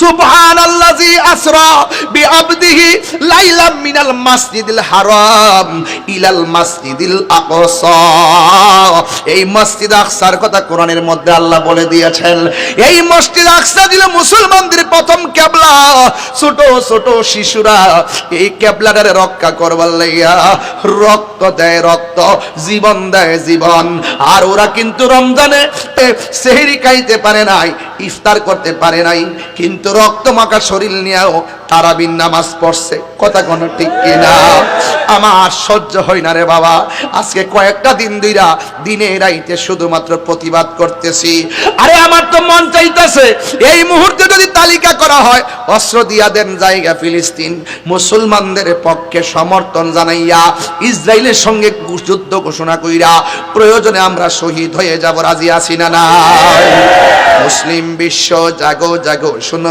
সুবহানাল্লাযী আসরা বিআবদিহি লাইলাম মিনাল মাসজিদিল হারাম ইলাল মাসজিদিল আকসা। এই মসজিদ আকসার কথা কোরআনের মধ্যে আল্লাহ বলে দিয়েছেন। এই মসজিদ আকসা দিল মুসলমানদের প্রথম কেবলা ছোট ছোট শিশুরা এই কেবলাটারে রক্ষা করবার লাইয়া রক্ত দেয় রক্ত, জীবন দেয় জীবন। আর ওরা কিন্তু রমজানে সেহরি খাইতে পারে নাই, ইফতার করতে পারে নাই। কিন্তু রক্ত মাখা শরীর নিয়েও তারাবিন নামাজ পড়ছে। কথা কোনো ঠিক কিনা? আমার সহ্য হয় না রে বাবা। আজকে কয়েকটা দিন দুইরা দিনে রাইতে শুধুমাত্র প্রতিবাদ করতেছি। আরে আমার তো মন চাইতেছে, এই মুহূর্তে যদি তালিকা করা হয়, অস্ত্র দিয়া দেন জায়গা ফিলিস্তিন। মুসলমানদের পক্ষে সমর্থন জানাইয়া ইসরায়েলের সঙ্গে যুদ্ধ ঘোষণা কইরা প্রয়োজনে আমরা শহীদ হয়ে যাব। রাজি আছি না না মুসলিম বিশ্ব, জাগো জাগো, শুনো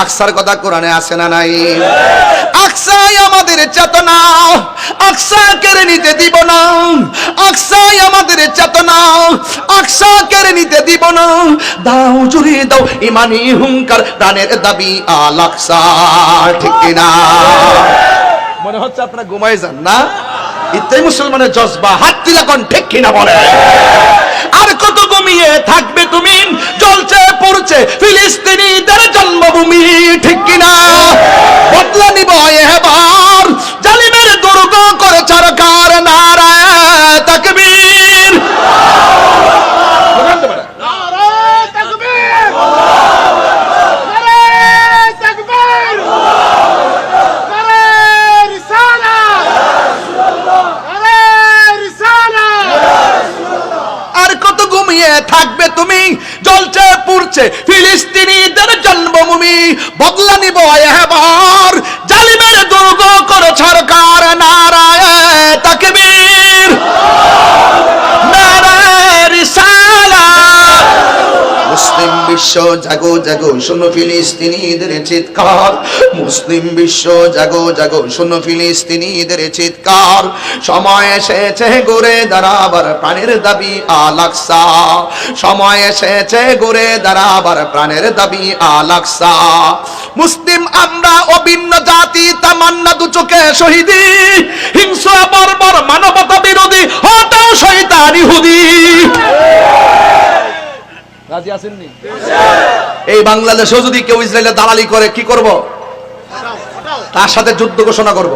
আকসার কথা কোরআনে আছে না নাই? আকসাই আমাদের চেতনা আকসা কেড়ে নিতে দিব না। আকসাই আমাদের চেতনা আকসা কেড়ে নিতে দিব না। দাও, জুড়ে দাও ইমানি হুঙ্কার, প্রাণের দাবি আলাকসা ঠিক কিনা মনে হচ্ছে আপনারা ঘুমাই যান, না? ইত্যাদি মুসলমানের জজবা, হাত তিলাকন ঠিক কিনা বলে? আর কত ঘুমিয়ে থাকবে তুমি? জ্বলছে পড়ছে ফিলিস্তিনিদের জন্মভূমি ঠিক কিনা বদলা নিব এবার জালিমের দুর্গ করে সরকার নারায় তাকবীর নারায় তাকবীর নারায় তাকবীর নারায় রিসালাত নারায় রিসালাত আর কত ঘুমিয়ে থাকবে তুমি জ্বলছে পুড়ছে। ফিলিস্তিনিদের জন্মভূমি বদলা নিব এবার। বিশ্ব জাগো জাগো, শোনো ফিলিস্তিনিদের চিৎকার। মুসলিম বিশ্ব জাগো জাগো, শোনো ফিলিস্তিনিদের চিৎকার। সময় এসেছে ঘুরে দাঁড়াবার প্রাণের দাবি আলাকসা সময় এসেছে ঘুরে দাঁড়াবার প্রাণের দাবি আলাকসা মুসলিম আমরা অভিন্ন জাতি, তামান্না দু চোখে শহীদি। হিংসা বর্বর মানবতা বিরোধী হটাও শৈতান ইহুদি। রাজি আসেননি এই বাংলাদেশেও যদি কেউ ইসরায়েলের দালালি করে, কি করব? তার সাথে যুদ্ধ ঘোষণা করব।